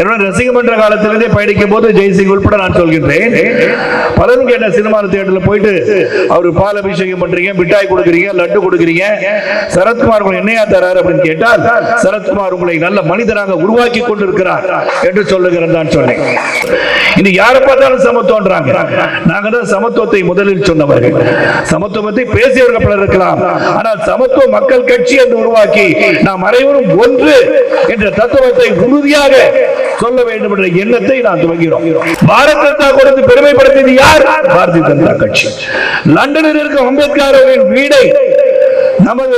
என்னோட காலத்திலிருந்தே பயணிக்கும் போது ஜெய்சிங் உட்பட நான் சொல்கின்றேன். பலரும் கேட்ட சினிமா தியேட்டர்ல போயிட்டு அவர் பால் அபிஷேகம் பண்றீங்க மிட்டாய் கொடுக்குறீங்க லட்டு கொடுக்குறீங்க. சரத்குமார் உங்களை என்னையா தராரு அப்படின்னு கேட்டால் சரத்குமார் உங்களை நல்ல மனிதராக உருவாக்கி கொண்டிருக்கிறார் என்று சொல்லுகிறேன் தான் சொன்னேன். இனி யாரை பார்த்தாலும் சமத்துவன்றாங்க. நாங்க தான் சமத்துவத்தை முதலில் சொன்னவர்கள். சமத்துவத்தை பேசியவர்கள் பலர் இருக்கலாம். ஆனால் சமத்துவ மக்கள் கட்சி என்று உருவாக்கி நாம் அனைவரும் ஒன்று என்ற தத்துவத்தை உறுதியாக சொல்ல வேண்டும் என்ற எண்ணத்தை நான் துவங்கிறோம் பாரத் ஜனதா கொடுத்து பெருமைப்படுத்தியது யார்? பாரதிய ஜனதா கட்சி. லண்டனில் இருக்கும் அம்பேத்கர் வீடை நமது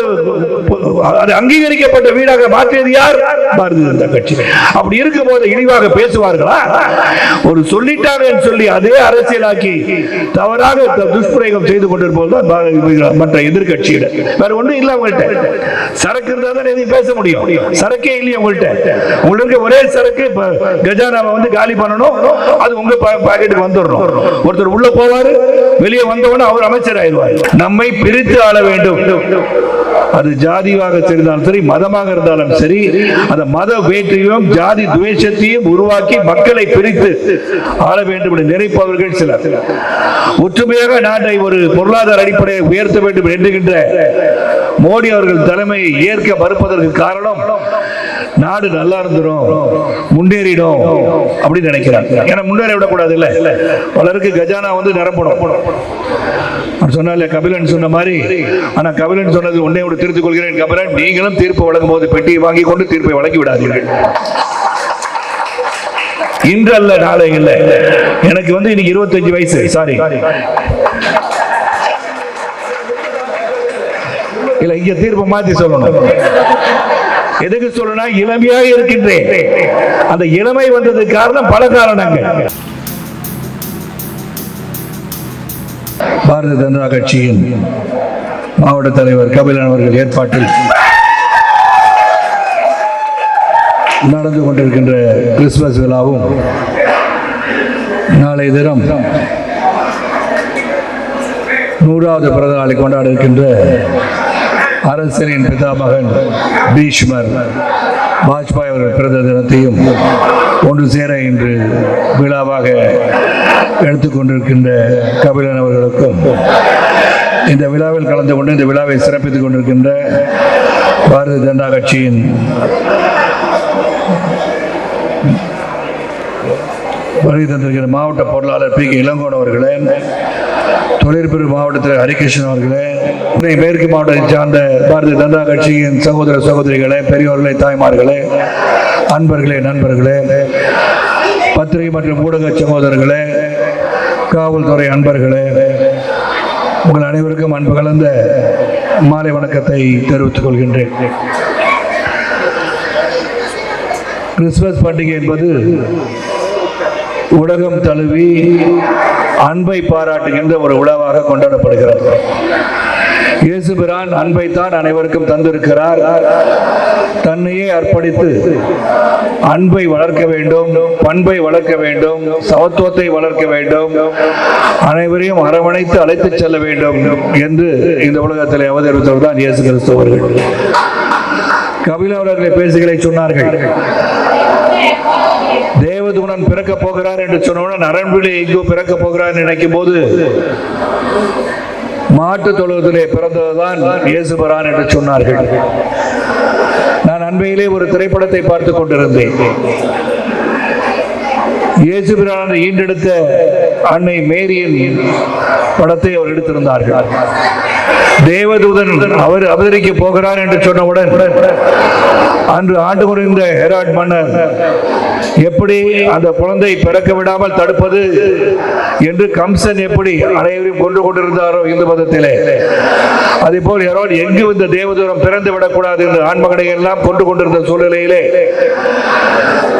அது அங்கீகரிக்கப்பட்ட வீடாக மாற்றியது யார்? பாரதிய ஜனதா கட்சி. அப்படி இருக்கும் போது இழிவாக பேசுவார்களா? ஒரு சொல்லிட்டாங்க என்று சொல்லி அதே அரசியலாக்கி தவறாக துஷ்பிரயோகம் செய்து கொண்டிருப்பது தான் மற்ற எதிர்கட்சியினர் வேற ஒன்றும் இல்லை உங்கள்கிட்ட சரக்கு இருந்தால் தான் எதையும் பேச முடியும். சரக்கே இல்லையா உங்கள்கிட்ட உங்களுக்கு ஒரே சரக்கு இப்ப கஜானாவை வந்து காலி பண்ணணும். அது உங்க பா- பாக்கெட்டுக்கு வந்துடணும். ஒருத்தர் உள்ள போவாரு வெளியே வந்தவன அவர் அமைச்சர் ஆயிடுவார் நம்மை பிரித்து ஆள வேண்டும். அது ஜாதியாக இருந்தாலும் சரி மதமாக இருந்தாலும் சரி அந்த மத வேற்றையும் ஜாதி துவேஷத்தையும் உருவாக்கி மக்களை பிரித்து ஆள வேண்டும் என்று நினைப்பவர்கள் சிலர். ஒற்றுமையாக நாட்டை ஒரு பொருளாதார அடிப்படையை உயர்த்த வேண்டும் என்கின்ற மோடி அவர்கள் தலைமையை ஏற்க மறுப்பதற்கு காரணம் நாடு நல்லா இருந்துரும் முன்னேறிடும் அப்படின்னு நினைக்கிறாங்க ஏன்னா முன்னேறி விடக்கூடாது இல்ல? பலருக்கு கஜானா வந்து நிரம்பணும். அவர் சொன்னால கபிலன் சொன்ன மாதிரி. ஆனா கபிலன் சொன்னது உன்னை விட திருத்திக் கொள்கிறேன் கபிலன். நீங்களும் தீர்ப்பு வழங்கும் போது பெட்டியை வாங்கி கொண்டு தீர்ப்பை வழங்கி விடாதீர்கள் இன்று அல்ல நாளை இல்லை. எனக்கு வந்து இன்னைக்கு இருபத்தஞ்சு வயசு. சாரி இல்ல இங்க தீர்ப்பு மாத்தி சொல்லணும். எதுக்கு சொல்லணும் இளமையாக இருக்கின்றேன். அந்த இளமை வந்ததுக்கு காரணம் பல காரணங்கள். பாரதிய ஜனதா கட்சியின் மாவட்ட தலைவர் கபிலன் அவர்கள் ஏற்பாட்டில் நடந்து கொண்டிருக்கின்ற கிறிஸ்துமஸ் விழாவும் நாளை தினம் நூறாவது பிறந்த நாளை கொண்டாட இருக்கின்ற அரசரின் பிதாமகன் பீஷ்மர் வாஜ்பாய் அவர்கள் பிறந்த தினத்தையும் ஒன்று சேர இன்று விழாவாக எடுத்துக்கொண்டிருக்கின்ற கபிலன் அவர்களுக்கும் இந்த விழாவில் கலந்து கொண்டு இந்த விழாவை சிறப்பித்துக் கொண்டிருக்கின்ற பாரதிய ஜனதா கட்சியின் வருகை தந்திருக்கிற மாவட்ட பொருளாளர் பி கே இளங்கோன் அவர்களே தொழிற்பெரு மாவட்டத்தில் ஹரிகிருஷ்ணன் அவர்களே சென்னை மேற்கு மாவட்டத்தை சார்ந்த பாரதிய ஜனதா கட்சியின் சகோதர சகோதரிகளே பெரியோர்களே தாய்மார்களே அன்பர்களே நண்பர்களே பத்திரிகை மற்றும் ஊடக சகோதரர்களே காவல்துறை அன்பர்களே உங்கள் அனைவருக்கும் அன்பு கலந்த மாலை வணக்கத்தை தெரிவித்துக் கொள்கின்றேன். கிறிஸ்துமஸ் பண்டிகை என்பது உலகம் தழுவி அன்பை பாராட்டுகின்ற ஒரு உழவாக கொண்டாடப்படுகிறது. இயேசு பிரான் அனைவருக்கும் தந்திருக்கிறார். தன்னையே அர்ப்பணித்து அன்பை வளர்க்க வேண்டும் பண்பை வளர்க்க வேண்டும் சமத்துவத்தை வளர்க்க வேண்டும் அனைவரையும் அரவணைத்து அழைத்துச் செல்ல வேண்டும் என்று இந்த உலகத்தில் அவதரித்தவர் தான் இயேசு கிறிஸ்து அவர்கள். கபில அவர்களை பேசுகளை சொன்னார்கள். தேவதூனன் பிறக்க போகிறார் என்று சொன்னவுடன் அரண்பிலே எங்கோ பிறக்க போகிறார் நினைக்கும் போது மாட்டு தொழுவதிலே பிறந்ததுதான் இயேசுபரான் என்று சொன்னார்கள். நான் அண்மையிலே ஒரு திரைப்படத்தை பார்த்துக் கொண்டிருந்தேன். இயேசுபிரான் ஈண்டெடுத்த அன்னை மேரியின் படத்தை அவர் எடுத்திருந்தார்கள். தேவதூதன் அவர் அவதரிக்க போகிறார் என்று சொன்னவுடன் அன்று ஆண்டு கொண்டிருந்த ஹெராட் மன்னர் எப்படி அந்த குழந்தை பிறக்க விடாமல் தடுப்பது என்று கம்சன் எப்படி அனைவரையும் கொண்டு கொண்டிருந்தாரோ இந்து மதத்திலே. அதே போல் ஹெரோட் எங்கு இந்த தேவதூரம் பிறந்து விடக்கூடாது என்று ஆண்மகனை எல்லாம் கொண்டு கொண்டிருந்த சூழ்நிலையிலே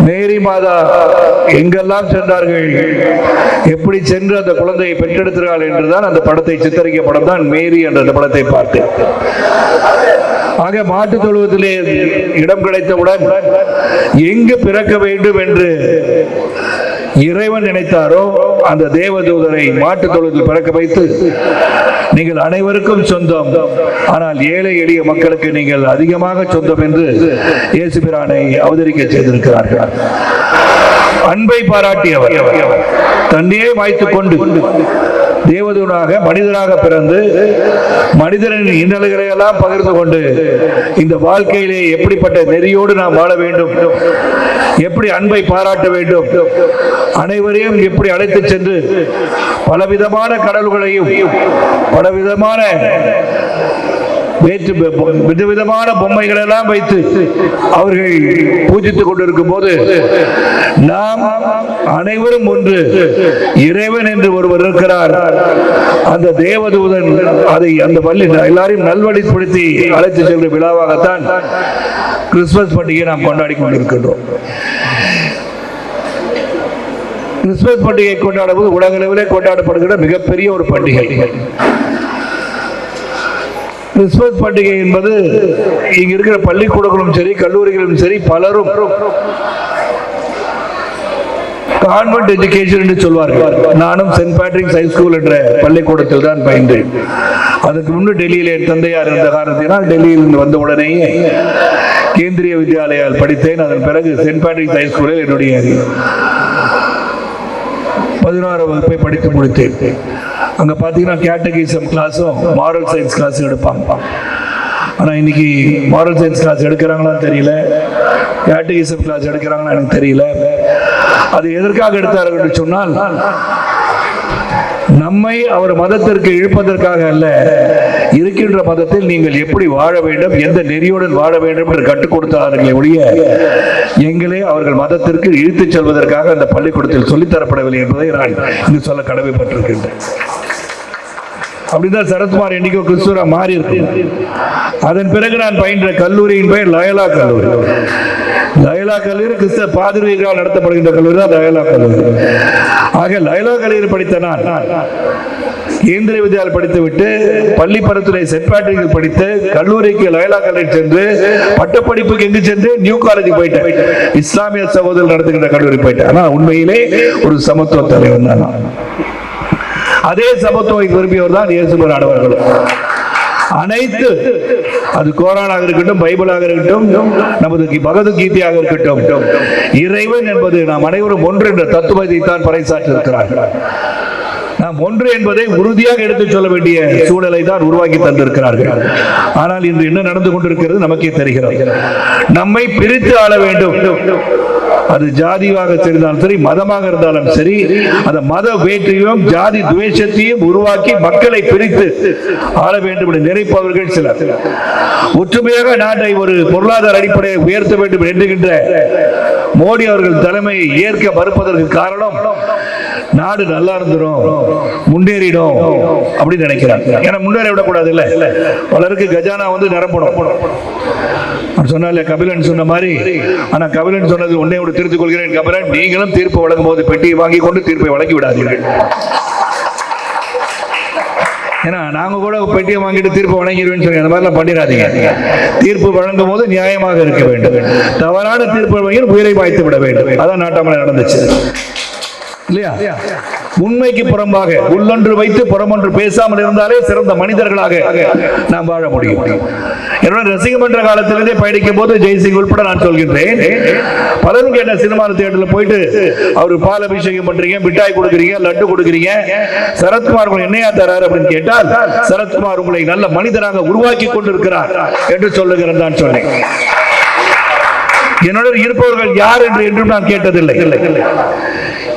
மேரி மாதா எங்கெல்லாம் சென்றார்கள்? எப்படி எப்படி சென்று அந்த குழந்தையை பெற்றெடுத்தார்கள் என்றுதான் அந்த படத்தை சித்தரிக்க படம் தான் மேரி என்ற அந்த படத்தை பார்த்தேன் ஆக மாட்டு தொழுவத்திலே இடம் கிடைத்தவுடன் எங்கு பிறக்க வேண்டும் என்று இறைவன் நினைத்தாரோ அந்த தேவதூதரை மாட்டு தொழுதில் பிறக்க வைத்து நீங்கள் அனைவருக்கும் சொந்தம். ஆனால் ஏழை எளிய மக்களுக்கு நீங்கள் அதிகமாக சொந்தம் என்று இயேசு பிரானை அவதரிக்க செய்திருக்கிறார்கள். அன்பை பாராட்டியவர். தன்னையே மாய்த்துக் கொண்டு தேவதூனாக மனிதனாக பிறந்து மனிதனின் இன்னல்களை எல்லாம் பகிர்ந்து கொண்டு இந்த வாழ்க்கையிலே எப்படிப்பட்ட நெறியோடு நாம் வாழ வேண்டும்? எப்படி அன்பை பாராட்ட வேண்டும்? அனைவரையும் எப்படி அழைத்து சென்று பலவிதமான கடல்களையும் பலவிதமான நேற்று விதவிதமான பொம்மைகள் எல்லாம் வைத்து அவர்கள் பூஜித்துக் கொண்டிருக்கும் போது நாம் அனைவரும் ஒன்று இறைவன் என்று ஒருவர் இருக்கிறார். அந்த தேவதூதன் அதை அந்த பள்ளி எல்லாரையும் நல்வழிப்படுத்தி அழைத்து செல்ற விழாவாகத்தான் கிறிஸ்துமஸ் பண்டிகையை நாம் கொண்டாடி கொண்டிருக்கின்றோம். கிறிஸ்துமஸ் பண்டிகை கொண்டாடுவது உலக அளவிலே கொண்டாடப்படுகிற மிகப்பெரிய ஒரு பண்டிகை. கிறிஸ்துமஸ் பண்டிகை என்பது இங்க இருக்கிற பள்ளிக்கூடங்களும் சரி கல்லூரிகளும் சரி பலரும் கான்வென்ட் எஜுகேஷன் என்று சொல்வார்கள். நானும் சென்ட் பேட்ரிக்ஸ் ஹை ஸ்கூல் என்ற பள்ளிக்கூடத்தில் தான் பயின்றேன். அதுக்கு முன்பு டெல்லியிலே என் தந்தையார் இருந்த காரணத்தினால் டெல்லியில் இருந்து வந்த உடனேயே கேந்திரிய வித்யாலயால் படித்தேன். அதன் பிறகு சென்ட் பேட்ரிக்ஸ் ஹை ஸ்கூலில் என்னுடைய பதினாறு வகுப்பை படித்து முடித்தேன். அங்கே பார்த்தீங்கன்னா கேட்டகிசம் கிளாஸும் மாரல் சயின்ஸ் கிளாஸும் எடுப்பாங்க. ஆனால் இன்னைக்கு மாரல் சயின்ஸ் கிளாஸ் எடுக்கிறாங்களான்னு தெரியல. கேட்டகிசம் கிளாஸ் எடுக்கிறாங்களா எனக்கு தெரியல. அது எதற்காக எடுத்தார்கள் என்று சொன்னால் நம்மை அவர் மதத்திற்கு இழுப்பதற்காக அல்ல இருக்கின்ற மதத்தில் நீங்கள் எப்படி வாழ வேண்டும் எந்த நெறியுடன் வாழ வேண்டும் என்று கற்றுக் கொடுத்தார்களே ஒழிய எங்களே அவர்கள் மதத்திற்கு இழுத்துச் செல்வதற்காக அந்த பள்ளிக்கூடத்தில் சொல்லித்தரப்படவில்லை என்பதை நான் இங்கு சொல்ல கடமைப்பட்டிருக்கின்றேன். அப்படிதான் சரத்குமார் என்னைக்கோ கிறிஸ்துவரா மாறி இருக்கு அதன் பிறகு நான் பயின்ற கல்லூரியின் பெயர் லயலா கல்லூரி. லயலா கல்லூரி கிறிஸ்தவ பாதிரிகளால் நடத்தப்படுகின்ற கல்லூரி தான் லயலா கல்லூரி. ஆக லயலா கல்லூரி படித்த நான் கேந்திர வித்யாலயம் படித்துவிட்டு பள்ளி பருத்துறை சென்ட் பேட்ரிக்கில் படித்து கல்லூரிக்கு லயலா காலேஜ் சென்று பட்டப்படிப்புக்கு எங்கு சென்று நியூ காலேஜ் போயிட்டேன் இஸ்லாமிய சகோதரர் நடத்துகின்ற கல்லூரி போயிட்டேன் ஆனா உண்மையிலே ஒரு சமத்துவ தலைவன் தான் அதே சமத்துவம் விரும்பியவர் தான் இயேசுவர் ஆடவர்களும் அனைத்து அது கோரானாக இருக்கட்டும் பைபிளாக இருக்கட்டும் நமது பகது பகவத்கீதையாக இருக்கட்டும் இறைவன் என்பது நாம் அனைவரும் ஒன்று என்ற தத்துவத்தை தான் பறைசாற்றிருக்கிறார்கள் நாம் ஒன்று என்பதை உறுதியாக எடுத்துச் சொல்ல வேண்டிய சூழலை தான் உருவாக்கி தந்திருக்கிறார்கள். ஆனால் இன்று என்ன நடந்து கொண்டிருக்கிறது நமக்கே தெரிகிறது. நம்மை பிரித்து ஆள வேண்டும். அது ஜாதிவாக இருந்தாலும் சரி மதமாக இருந்தாலும் சரி அந்த மத வேற்றையும் ஜாதி துவேஷத்தையும் உருவாக்கி மக்களை பிரித்து ஆள வேண்டும் என்று நினைப்பவர்கள் சிலர். ஒற்றுமையாக நாட்டை ஒரு பொருளாதார அடிப்படையை உயர்த்த வேண்டும் என்கின்ற மோடி அவர்கள் தலைமையை ஏற்க மறுப்பதற்கு காரணம் நாடு நல்லா இருந்துரும் முன்னேறிடும் அப்படின்னு நினைக்கிறாங்க ஏன்னா முன்னேறி விடக்கூடாது இல்ல பலருக்கு கஜானா வந்து நிரம்பணும். சொன்னால கபிலன் சொன்ன மாதிரி ஆனா கபிலன் சொன்னது உன்னை விட திருத்திக் கொள்கிறேன் கபிலன். நீங்களும் தீர்ப்பு வழங்கும் போது பெட்டியை வாங்கி கொண்டு தீர்ப்பை வழங்கி விடாதீர்கள். ஏன்னா நாங்க கூட பெட்டியை வாங்கிட்டு தீர்ப்பு வழங்கிடுவேன்னு சொல்லி அந்த மாதிரிலாம் பண்ணிடாதீங்க. தீர்ப்பு வழங்கும் போது நியாயமாக இருக்க வேண்டும். தவறான தீர்ப்பு வழங்கி உயிரை வாய்த்து விட வேண்டும். அதான் நாட்டாமலை நடந்துச்சு. இல்லையா? உண்மைக்கு புறம்பாக உள்ளொன்று வைத்து புறமொன்று பேசாமல் இருந்தாலே சிறந்த மனிதர்களாக நாம் வாழ முடியும். என்னோட ரசிகமன்ற காலத்திலிருந்தே பயணிக்கும் போது ஜெய்சிங் உட்பட நான் சொல்கின்றேன். பலரும் கேட்ட சினிமா தியேட்டர்ல போயிட்டு அவர் பால் அபிஷேகம் பண்றீங்க மிட்டாய் கொடுக்குறீங்க லட்டு கொடுக்குறீங்க. சரத்குமார் உங்களை என்னையா தராரு அப்படின்னு கேட்டால் சரத்குமார் உங்களை நல்ல மனிதராக உருவாக்கி கொண்டிருக்கிறார் என்று சொல்லுகிறேன் தான் சொன்னேன். என்னுடன் இருப்பவர்கள் யார் என்று என்றும் நான் கேட்டதில்லை.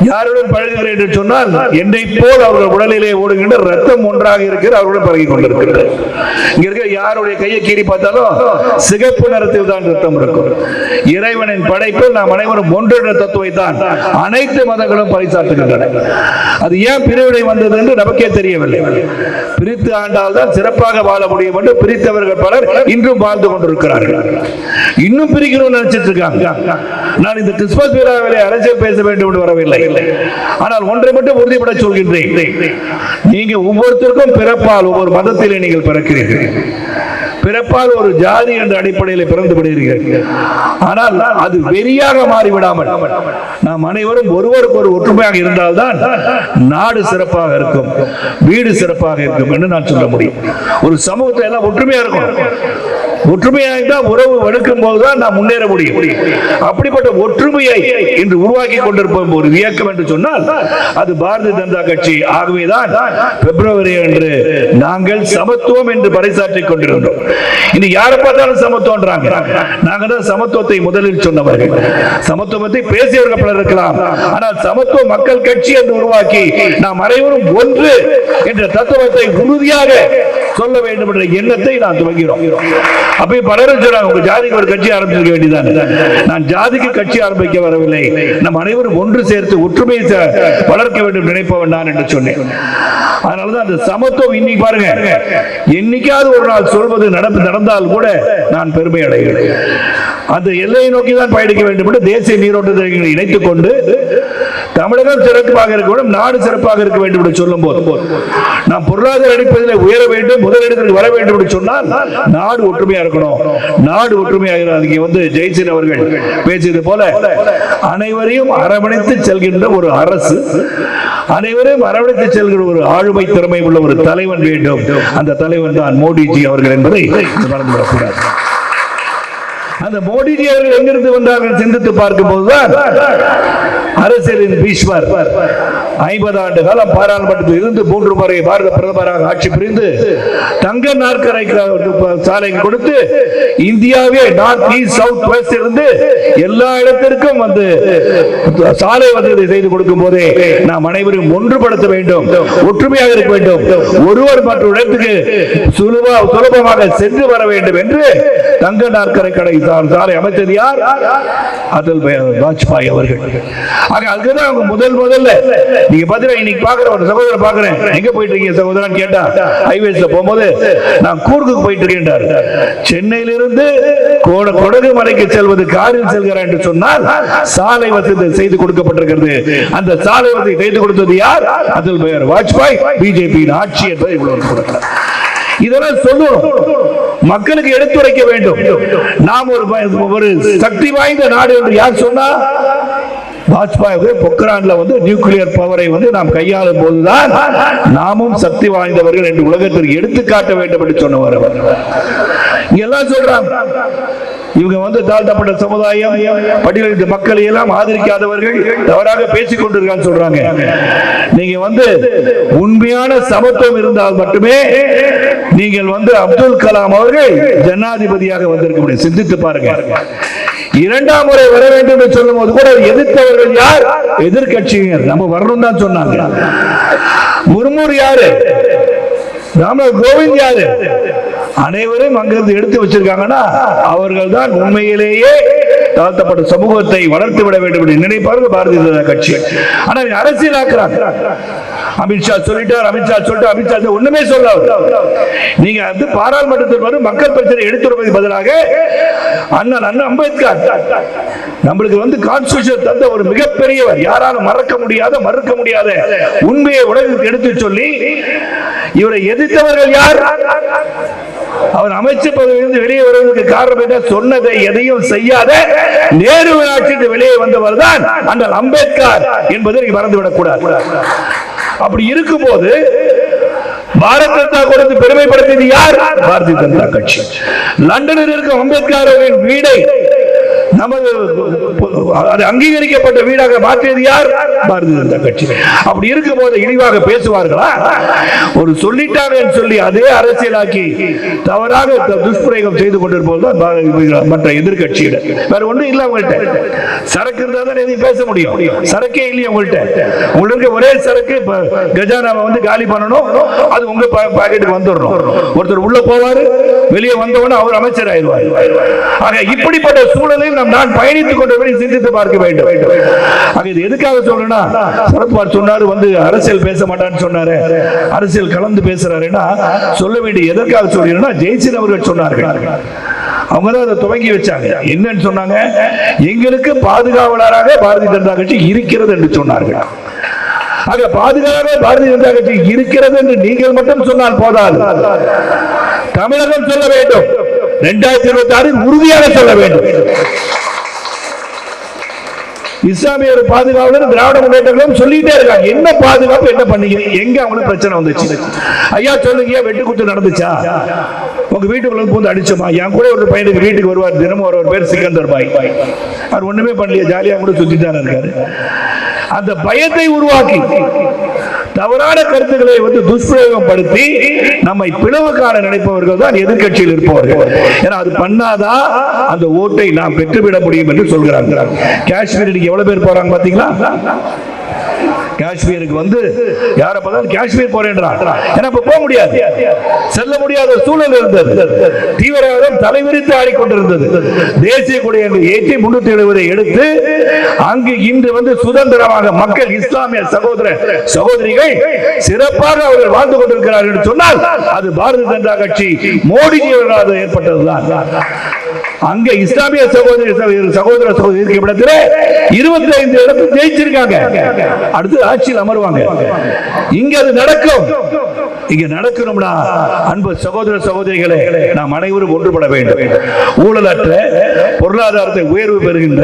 யாருடன் பழகுகிறேன் என்று சொன்னால் என்னை போல் அவர்கள் உடலிலே ஓடுகின்ற ரத்தம் ஒன்றாக இருக்கிற அவருடன் பழகி கொண்டிருக்கிறது இங்க இருக்க யாருடைய கையை கீறி பார்த்தாலும் சிகப்பு நிறத்தில் தான் ரத்தம் இருக்கும். இறைவனின் படைப்பில் நாம் அனைவரும் ஒன்று என்ற தத்துவை தான் அனைத்து மதங்களும் பறைசாற்றுகின்றன அது ஏன் பிரிவினை வந்தது என்று நமக்கே தெரியவில்லை. பிரித்து ஆண்டால் தான் சிறப்பாக வாழ முடியும் என்று பிரித்தவர்கள் பலர் இன்றும் வாழ்ந்து கொண்டிருக்கிறார்கள். இன்னும் பிரிக்கணும்னு நினைச்சிட்டு இருக்காங்க. நான் இந்த கிறிஸ்துமஸ் விழாவிலே அரசியல் பேச வேண்டும் என்று வரவில்லை. ஆனால் ஒன்றை மட்டும் உறுதிப்பட சொல்கின்றேன். நீங்க ஒவ்வொருத்தருக்கும் பிறப்பால் ஒவ்வொரு மதத்திலே நீங்கள் பிறக்கிறீர்கள். பிறப்பால் ஒரு ஜாதி என்ற அடிப்படையில் பிறந்து விடுகிறீர்கள். ஆனால் அது வெறியாக மாறிவிடாமல் நாம் அனைவரும் ஒருவருக்கு ஒரு ஒற்றுமையாக இருந்தால்தான் நாடு சிறப்பாக இருக்கும் வீடு சிறப்பாக இருக்கும் என்று நான் சொல்ல முடியும். ஒரு சமூகத்தை எல்லாம் ஒற்றுமையா இருக்கும். ஒற்றுமையாக தான் உறவு வடுக்கும் போதுதான் நாம் முன்னேற முடியும். அப்படிப்பட்ட ஒற்றுமையை இன்று உருவாக்கி கொண்டிருப்போம் ஒரு இயக்கம் என்று சொன்னால் அது பாரதிய ஜனதா கட்சி ஆகவேதான் பிப்ரவரி அன்று நாங்கள் சமத்துவம் என்று பறைசாற்றிக் கொண்டிருந்தோம். இனி யாரை பார்த்தாலும் சமத்துவம்ன்றாங்க. நாங்க தான் சமத்துவத்தை முதலில் சொன்னவர்கள். சமத்துவத்தை பேசியவர்கள் பலர் இருக்கலாம். ஆனால் சமத்துவ மக்கள் கட்சி என்று உருவாக்கி நாம் அனைவரும் ஒன்று என்ற தத்துவத்தை உறுதியாக சொல்ல வேண்டும் என்ற எண்ணத்தை நான் துவங்கிறோம் அப்ப பலரும் சொல்றாங்க உங்க ஜாதிக்கு ஒரு கட்சி ஆரம்பிக்க வேண்டியதான்? நான் ஜாதிக்கு கட்சி ஆரம்பிக்க வரவில்லை. நம் அனைவரும் ஒன்று சேர்த்து ஒற்றுமையை வளர்க்க வேண்டும் நினைப்பவன் நான் என்று சொன்னேன். அதனாலதான் அந்த சமத்துவம் இன்னைக்கு பாருங்க என்னைக்காவது ஒரு நாள் சொல்வது நடப்பு நடந்தால் கூட நான் பெருமை அடைகிறேன். அந்த எல்லையை நோக்கி தான் பயணிக்க வேண்டும் என்று தேசிய நீரோட்ட இணைத்துக் கொண்டு தமிழகம் சிறப்பாக இருக்க வேண்டும் நாடு சிறப்பாக இருக்க வேண்டும் என்று சொல்லும் போது நாம் பொருளாதார அடிப்படையில் உயர வேண்டும் முதலிடத்தில் வர வேண்டும் என்று சொன்னால் நாடு ஒற்றுமையா இருக்கணும் நாடு ஒற்றுமையாக இருக்கணும். வந்து ஜெயசீன் அவர்கள் பேசியது போல அனைவரையும் அரவணைத்து செல்கின்ற ஒரு அரசு அனைவரையும் அரவணைத்து செல்கிற ஒரு ஆளுமை திறமை உள்ள ஒரு தலைவன் வேண்டும் அந்த தலைவன் தான் மோடிஜி அவர்கள் என்பதை மறந்துவிடக்கூடாது அந்த மோடிஜி அவர்கள் எங்கிருந்து வந்தார்கள் சிந்தித்து பார்க்கும் போதுதான் அரசியலின் பீஷ்மர் ஐம்பது ஆண்டு காலம் பாராளுமன்றத்தில் இருந்து மூன்று முறை பாரத பிரதமராக ஆட்சி புரிந்து தங்க நாற்கரை சாலை கொடுத்து இந்தியாவே நார்த் ஈஸ்ட் சவுத் வெஸ்ட் இருந்து எல்லா இடத்திற்கும் வந்து சாலை வசதி செய்து கொடுக்கும் போதே நாம் அனைவரும் ஒன்றுபடுத்த வேண்டும் ஒற்றுமையாக இருக்க வேண்டும். ஒருவர் மற்ற இடத்துக்கு சுலபா சுலபமாக சென்று வர வேண்டும் என்று தங்க நாற்கரை கடை சாலை அமைச்சது யார்? அதில் வாஜ்பாய் அவர்கள். அங்கதான் அதுதான் அவங்க முதல் முதல்ல. நீங்க பாத்தீங்கன்னா இன்னைக்கு பாக்குற ஒரு சகோதரர் பாக்குறேன். எங்க போயிட்டு இருக்கீங்க சகோதரன் கேட்டா ஹைவேஸ்ல போகும்போது நான் கூர்க்கு போயிட்டு இருக்கேன் சென்னையிலிருந்து கோட கொடகு மலைக்கு செல்வது காரில் செல்கிறார் என்று சொன்னால் சாலை வசதி செய்து கொடுக்கப்பட்டிருக்கிறது. அந்த சாலை வசதி செய்து கொடுத்தது யார்? அதில் பெயர் வாஜ்பாய் பிஜேபியின் ஆட்சி என்பதை இவ்வளவு கொடுக்கிறார் இதெல்லாம் சொல்லணும். மக்களுக்கு எடுத்துரைக்க வேண்டும். நாம் ஒரு ஒரு சக்தி வாய்ந்த நாடு என்று யார் சொன்னா வாஜ்பாய் பொக்ரான்ல வந்து நியூக்ளியர் பவரை வந்து நாம் கையாளும் போதுதான் நாமும் சக்தி வாய்ந்தவர்கள் என்று உலகத்திற்கு எடுத்துக்காட்ட வேண்டும் என்று சொன்னவர் அவர். எல்லாம் சொல்றாங்க. இவங்க வந்து தாழ்த்தப்பட்ட சமுதாயம் பட்டியலிட்ட மக்களை எல்லாம் ஆதரிக்காதவர்கள் தவறாக பேசிக் கொண்டிருக்கான்னு சொல்றாங்க. நீங்க வந்து உண்மையான சமத்துவம் இருந்தால் மட்டுமே நீங்கள் வந்து அப்துல் கலாம் அவர்கள் ஜனாதிபதியாக வந்திருக்க முடியும். சிந்தித்து பாருங்க. இரண்டாம் முறை வர வேண்டும் என்று சொல்லும் போது கூட எதிர்த்தவர்கள் யார்? எதிர்கட்சியினர் நம்ம வரணும் தான் சொன்னாங்க. முர்மூர் யாரு? ராம்நாத் கோவிந்த் யாரு? அனைவரும் அங்கிருந்து எடுத்து வச்சிருக்காங்கன்னா அவர்கள் தான் உண்மையிலேயே தாழ்த்தப்பட்ட சமூகத்தை வளர்த்து விட வேண்டும் என்று நினைப்பார்கள் பாரதிய ஜனதா கட்சி. ஆனா இவங்க அரசியலாக்குறாங்க அமித்ஷா சொல்லிட்டார் அமித்ஷா சொல்லிட்டு அமித்ஷா ஒண்ணுமே சொல்ல நீங்க வந்து பாராளுமன்றத்தில் வரும் மக்கள் பிரச்சனை எடுத்துரைப்பது பதிலாக அண்ணன் அண்ணன் அம்பேத்கர் நம்மளுக்கு வந்து கான்ஸ்டியூஷன் தந்த ஒரு மிகப்பெரியவர். யாராலும் மறக்க முடியாத மறுக்க முடியாத உண்மையை உலகத்துக்கு எடுத்து சொல்லி இவரை எதிர்த்தவர்கள் யார்? அவர் அமைச்சு பதவியிலிருந்து வெளியே வருவதற்கு காரணம் என்ன? சொன்னதை எதையும் செய்யாத நேரு ஆட்சிக்கு வெளியே வந்தவர் தான் அண்ணல் அம்பேத்கர் என்பதை நீங்க மறந்துவிடக் கூடாது அப்படி இருக்கும்போது பாரத் ஜனதா கொடுத்து பெருமைப்படுத்தியது யார்? பாரதிய ஜனதா கட்சி. லண்டனில் இருக்கும் அம்பேத்கர் அவர்களின் வீடை நமது அது அங்கீகரிக்கப்பட்ட வீடாக மாற்றியது யார்? பாரதிய ஜனதா கட்சி. அப்படி இருக்கும் போது இழிவாக பேசுவார்களா? ஒரு சொல்லிட்டாங்க சொல்லி அதே அரசியலாக்கி தவறாக துஷ்பிரயோகம் செய்து கொண்டிருப்பது தான் மற்ற எதிர்கட்சியினர் வேற ஒண்ணும் இல்ல அவங்கள்ட்ட சரக்கு இருந்தால் தான் எதையும் பேச முடியும். சரக்கே இல்லையா உங்கள்கிட்ட உங்களுக்கு ஒரே சரக்கு கஜானாவை வந்து காலி பண்ணணும். அது உங்க பாக்கெட்டுக்கு வந்துடணும். ஒருத்தர் உள்ள போவாரு வெளியே வந்தவொடனே அவர் அமைச்சர் ஆயிடுவார் ஆக இப்படிப்பட்ட சூழலில் நாம் நான் பயணித்துக் கொண்டவரை சிந்தித்து பார்க்க வேண்டும். ஆக இது எதுக்காக சொல்றேன்னா சரத்குமார் சொன்னாரு வந்து அரசியல் பேச மாட்டான்னு சொன்னாரு. அரசியல் கலந்து பேசுறாருன்னா சொல்ல வேண்டிய எதற்காக சொல்றீங்கன்னா ஜெயசீல் அவர்கள் சொன்னார்கள். அவங்க தான் அதை துவங்கி வச்சாங்க. என்னன்னு சொன்னாங்க? எங்களுக்கு பாதுகாவலராக பாரதிய ஜனதா கட்சி இருக்கிறது என்று சொன்னார்கள். ஆக பாதுகாவலராக பாரதிய ஜனதா கட்சி இருக்கிறது என்று நீங்கள் மட்டும் சொன்னால் போதாது. தமிழகம் சொல்ல வேண்டும். இரண்டாயிரத்தி இருபத்தி ஆறு உறுதியாக சொல்ல வேண்டும். இஸ்லாமியர் பாதுகாவலர் திராவிட முன்னேற்றங்களும் சொல்லிட்டே இருக்காங்க. என்ன பாதுகாப்பு என்ன பண்ணீங்க எங்க அவங்களுக்கு பிரச்சனை வந்துச்சு? ஐயா சொல்லுங்க வெட்டு குத்து நடந்துச்சா? உங்க வீட்டுக்குள்ள வந்து அடிச்சோமா? என் கூட ஒரு பையனுக்கு வீட்டுக்கு வருவார். தினமும் ஒரு பேர் சிக்கந்தர் பாய். அவர் ஒண்ணுமே பண்ணலையே ஜாலியா கூட சுத்தி தானே இருக்காரு. அந்த பயத்தை உருவாக்கி தவறான கருத்துக்களை வந்து துஷ்பிரயோகப்படுத்தி நம்மை பிளவு காண நினைப்பவர்கள் தான் எதிர்க்கட்சியில் இருப்பவர்கள். ஏன்னா அது பண்ணாதான் அந்த ஓட்டை நாம் பெற்றுவிட முடியும் என்று சொல்கிறாங்க காஷ்மீர் இன்னைக்கு எவ்வளவு பேர் போறாங்க பாத்தீங்களா? காஷ்மீருக்கு வந்து யார பார்த்தாலும் காஷ்மீர் போறேன்றான். ஏன்னா இப்ப போக முடியாது. செல்ல முடியாத ஒரு சூழல் இருந்தது. தீவிரவாதம் தலைவிரித்து ஆடிக்கொண்டிருந்தது. தேசிய கொடி என்று ஏற்றி முன்னூத்தி எழுபதை எடுத்து அங்கு இன்று வந்து சுதந்திரமாக மக்கள் இஸ்லாமிய சகோதர சகோதரிகள் சிறப்பாக அவர்கள் வாழ்ந்து கொண்டிருக்கிறார்கள் என்று சொன்னால் அது பாரதிய ஜனதா கட்சி மோடிஜி அவர்களால் ஏற்பட்டதுதான். அங்க இஸ்லாமிய சகோதரி சகோதர சகோதரி இடத்துல இருபத்தி ஐந்து இடத்துல ஜெயிச்சிருக்காங்க. அடுத்து ஆட்சியில் அமருவாங்க. இங்க அது நடக்கும். இங்க நடக்கணும்னா அன்பு சகோதர சகோதரிகளே நாம் அனைவரும் ஒன்றுபட வேண்டும். ஊழலற்ற பொருளாதாரத்தை உயர்வு பெறுகின்ற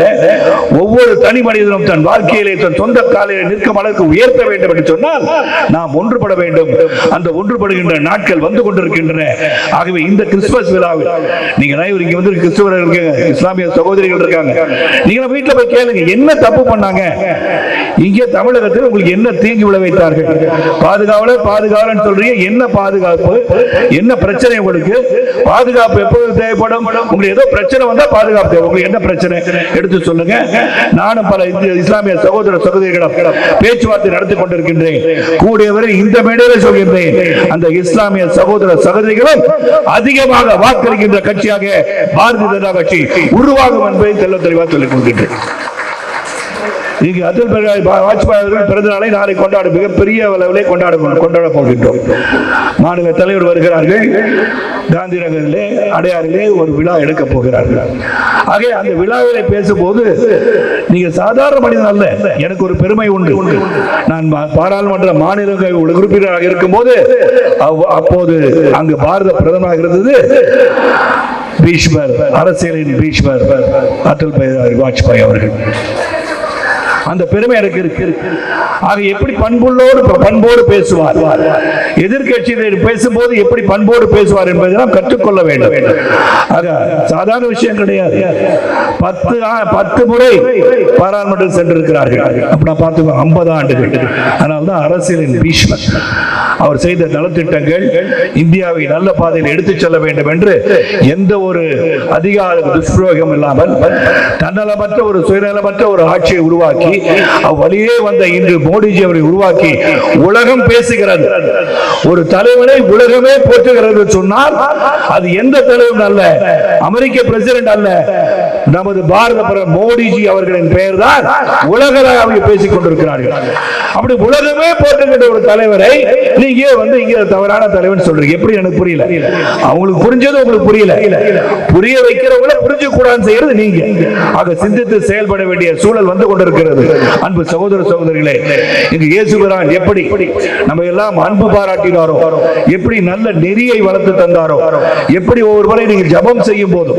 ஒவ்வொரு தனி மனிதனும் தன் வாழ்க்கையிலே தன் சொந்த காலையில் நிற்கும் அளவுக்கு உயர்த்த வேண்டும் என்று சொன்னால் நாம் ஒன்றுபட வேண்டும். அந்த ஒன்றுபடுகின்ற நாட்கள் வந்து கொண்டிருக்கின்றன. ஆகவே இந்த கிறிஸ்துமஸ் விழாவில் நீங்க அனைவரும் இங்க வந்து கிறிஸ்துவர்கள் இஸ்லாமிய சகோதரிகள் இருக்காங்க. நீங்க வீட்டில் போய் கேளுங்க என்ன தப்பு பண்ணாங்க? இங்கே தமிழகத்தில் உங்களுக்கு என்ன தீங்கு விளைவித்தார்கள்? பாதுகாவலர் பாதுகாவலர் சொல்றீங்க. என்ன பாதுகாப்பு? என்ன பிரச்சனை உங்களுக்கு? பாதுகாப்பு எப்போது தேவைப்படும்? உங்களுக்கு ஏதோ பிரச்சனை வந்தா பாதுகாப்பு தேவை. உங்களுக்கு என்ன பிரச்சனை? எடுத்து சொல்லுங்க. நானும் பல இந்திய இஸ்லாமிய சகோதர சகோதரிகளிடம் பேச்சுவார்த்தை நடத்தி கொண்டிருக்கின்றேன். கூடியவரை இந்த மேடையில சொல்கின்றேன். அந்த இஸ்லாமிய சகோதர சகோதரிகளும் அதிகமாக வாக்களிக்கின்ற கட்சியாக பாரதிய ஜனதா கட்சி உருவாகும் என்பதை தெல்ல தெளிவாக சொல்லிக் கொள்கின்றேன் இங்கு அடல் வாஜ்பாய் அவர்கள் பிறந்த நாளை நாளை கொண்டாட மிகப்பெரிய அளவிலே கொண்டாட கொண்டாட போகின்றோம். மாநில தலைவர் வருகிறார்கள். காந்தி நகரிலே அடையாறிலே ஒரு விழா எடுக்க போகிறார்கள். ஆகவே அந்த விழாவிலே பேசும்போது நீங்க சாதாரண மனிதன் அல்ல. எனக்கு ஒரு பெருமை உண்டு. நான் பாராளுமன்ற பாராளுமன்ற மாநில உறுப்பினராக இருக்கும்போது போது அப்போது அங்கு பாரத பிரதமராக இருந்தது பீஷ்மர் அரசியலின் பீஷ்மர் அடல் பிகாரி வாஜ்பாய் அவர்கள். அந்த பெருமை எனக்கு இருக்கு. ஆக எப்படி பண்புள்ளோடு பண்போடு பேசுவார்? எதிர்கட்சியினர் பேசும்போது எப்படி பண்போடு பேசுவார் என்பதெல்லாம் கற்றுக்கொள்ள வேண்டும். ஆக சாதாரண விஷயம் கிடையாது. பத்து பத்து முறை பாராளுமன்றம் சென்றிருக்கிறார்கள். அப்படின்னா பார்த்துக்கோ ஐம்பது ஆண்டுகள் அதனால தான் அரசியலின் பீஷ்மன். அவர் செய்த நலத்திட்டங்கள் இந்தியாவை நல்ல பாதையில் எடுத்துச் செல்ல வேண்டும் என்று எந்த ஒரு அதிகார துஷ்பிரயோகம் இல்லாமல் தன்னலமற்ற ஒரு சுயநலமற்ற ஒரு ஆட்சியை உருவாக்கி அவ்வழியே வந்த இன்று மோடிஜி அவரை உருவாக்கி உலகம் பேசுகிறது. ஒரு தலைவனை உலகமே போற்றுகிறது சொன்னால் அது எந்த தலைவன் அல்ல? அமெரிக்க பிரசிடென்ட் அல்ல. நமது பாரத பிரதமர் மோடிஜி அவர்களின் பெயர் தான் உலகளாவிய பேசிக் கொண்டிருக்கிறார்கள். அப்படி உலகமே போட்டுக்கிட்ட ஒரு தலைவரை நீங்க வந்து இங்க தவறான தலைவன் சொல்றீங்க? எப்படி எனக்கு புரியல? அவங்களுக்கு புரிஞ்சது உங்களுக்கு புரியல? புரிய வைக்கிறவங்கள புரிஞ்சு கூடாது செய்யறது நீங்க. ஆக சிந்தித்து செயல்பட வேண்டிய சூழல் வந்து கொண்டிருக்கிறது. அன்பு சகோதர சகோதரிகளே இங்கு இயேசுகிறான் எப்படி நம்ம எல்லாம் அன்பு பாராட்டினாரோ எப்படி நல்ல நெறியை வளர்த்து தந்தாரோ எப்படி ஒவ்வொரு முறை நீங்கள் ஜபம் செய்யும் போது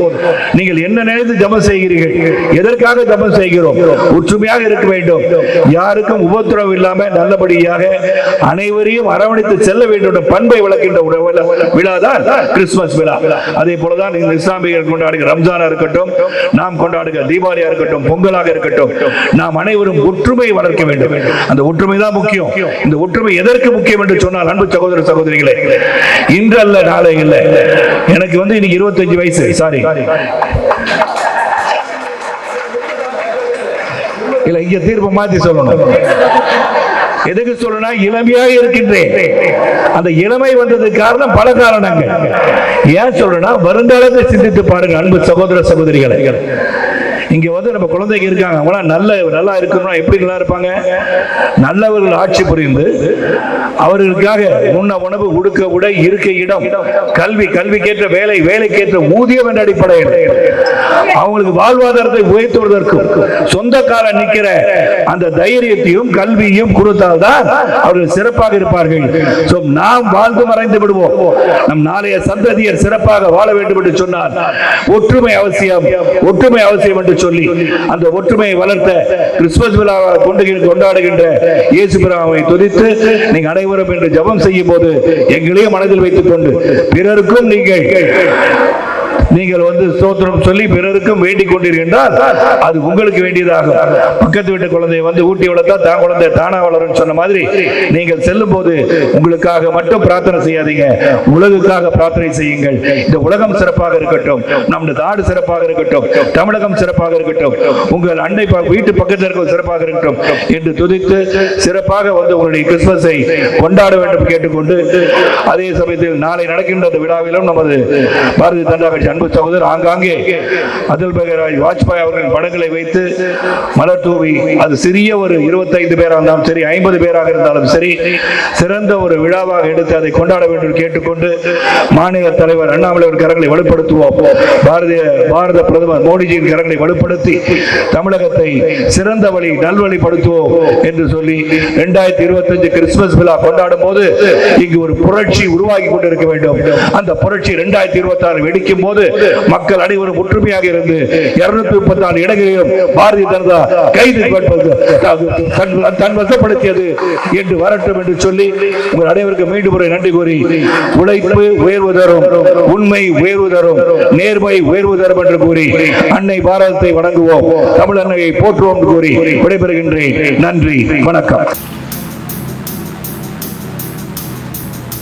நீங்கள் என்ன நினைத்து ஜபம் செய்கிறீர்கள். எதற்காக தபம் செய்கிறோம்? ஒற்றுமையாக இருக்க வேண்டும். யாருக்கும் உபத்திரவம் இல்லாம நல்லபடியாக அனைவரையும் அரவணைத்து செல்ல வேண்டும் பண்பை வளர்க்கின்ற விழா- விழாதான் கிறிஸ்துமஸ் விழா. அதே போலதான் இஸ்லாமியர்கள் கொண்டாடுகிற ரம்ஜானா இருக்கட்டும் நாம் கொண்டாடுகிற தீபாவளியா இருக்கட்டும் பொங்கலாக இருக்கட்டும் நாம் அனைவரும் ஒற்றுமை வளர்க்க வேண்டும். அந்த ஒற்றுமை தான் முக்கியம். இந்த ஒற்றுமை எதற்கு முக்கியம் என்று சொன்னால் அன்பு சகோதர சகோதரிகளே இன்று அல்ல நாளை இல்லை எனக்கு வந்து இன்னைக்கு இருபத்தஞ்சு வயசு. சாரி இல்ல இங்க தீர்ப்பு மாத்தி சொல்லணும். எதுக்கு சொல்லணும்னா இளமையாக இருக்கின்றேன். அந்த இளமை வந்ததுக்கு காரணம் பல காரணங்கள். ஏன் சொல்றேன்னா வருங்காலத்தை சிந்தித்து பாருங்க அன்பு சகோதர சகோதரிகளை. இங்க வந்து நம்ம குழந்தைங்க இருக்காங்க. அவங்களாம் நல்ல நல்லா இருக்கணும்னா எப்படி நல்லா இருப்பாங்க? நல்லவர்கள் ஆட்சி புரிந்து அவர்களுக்காக உண்ண உணவு உடுக்க உடை இருக்க இடம் கல்வி கல்விக்கேற்ற வேலை வேலைக்கேற்ற ஊதியம் என்ற அடிப்படையில் அவங்களுக்கு வாழ்வாதாரத்தை உயர்த்துவதற்கும் சொந்தக்காரன் நிக்கிற அந்த தைரியத்தையும் கல்வியும் கொடுத்தால்தான் அவர்கள் சிறப்பாக இருப்பார்கள். நாம் வாழ்ந்து மறைந்து விடுவோம். நம் நாளைய சந்ததியர் சிறப்பாக வாழ வேண்டும் என்று சொன்னார் ஒற்றுமை அவசியம் ஒற்றுமை அவசியம் என்று சொல்லி அந்த ஒற்றுமையை வளர்த்த கிறிஸ்துமஸ் விழாவை கொண்டு கொண்டாடுகின்ற இயேசு பிராவை துதித்து நீங்க அனைவரும் என்று ஜெபம் செய்யும் போது எங்களையும் மனதில் வைத்துக் கொண்டு பிறருக்கும் நீங்கள் நீங்கள் வந்து ஸ்தோத்திரம் சொல்லி பிறருக்கும் வேண்டிக் கொண்டீர்கள் அது உங்களுக்கு வேண்டியதாக பக்கத்து வீட்டு குழந்தையை வந்து ஊட்டி வளர்த்தா தான் குழந்தை தானா வளரும் சொன்ன மாதிரி நீங்கள் செல்லும் போது உங்களுக்காக மட்டும் பிரார்த்தனை செய்யாதீங்க. உலகுக்காக பிரார்த்தனை செய்யுங்கள். இந்த உலகம் சிறப்பாக இருக்கட்டும். நம்முடைய நாடு சிறப்பாக இருக்கட்டும். தமிழகம் சிறப்பாக இருக்கட்டும். உங்கள் அண்டை ப- வீட்டு பக்கத்தில் இருக்க சிறப்பாக இருக்கட்டும் என்று துதித்து சிறப்பாக வந்து உங்களுடைய கிறிஸ்துமஸை கொண்டாட வேண்டும் கேட்டுக்கொண்டு அதே சமயத்தில் நாளை நடக்கின்ற அந்த விழாவிலும் நமது பாரதிய ஜனதா கட்சி அன்பு சகோதரர் ஆங்காங்கே அடல் பகராஜ் வாஜ்பாய் அவர்களின் படங்களை வைத்து மலர் தூவி அது சிறிய ஒரு இருபத்தைந்து பேராக இருந்தாலும் சரி ஐம்பது பேராக இருந்தாலும் சரி சிறந்த ஒரு விழாவாக எடுத்து அதை கொண்டாட வேண்டும் கேட்டுக்கொண்டு மாநில தலைவர் அண்ணாமலை அவர் கரங்களை வலுப்படுத்துவோம். பாரதிய பாரத பிரதமர் மோடிஜியின் கரங்களை வலுப்படுத்தி தமிழகத்தை சிறந்த வழி நல்வழிப்படுத்துவோம் என்று சொல்லி இரண்டாயிரத்தி இருபத்தஞ்சு கிறிஸ்துமஸ் விழா கொண்டாடும் போது இங்கு ஒரு புரட்சி உருவாகி கொண்டிருக்க வேண்டும். அந்த புரட்சி இரண்டாயிரத்தி இருபத்தி ஆறு வெடிக்கும் போது போது மக்கள் அனைவரும் ஒற்றுமையாக இருந்து இருநூத்தி முப்பத்தி நாலு இடங்களிலும் பாரதிய ஜனதா கைது தன் வசப்படுத்தியது என்று வரட்டும் என்று சொல்லி உங்கள் அனைவருக்கும் மீண்டும் ஒரு நன்றி கூறி உழைப்பு உயர்வு தரும் உண்மை உயர்வு தரும் நேர்மை உயர்வு தரும் என்று கூறி அன்னை பாரதத்தை வணங்குவோம் தமிழ் அன்னையை போற்றுவோம் என்று கூறி விடைபெறுகின்றேன். நன்றி வணக்கம்.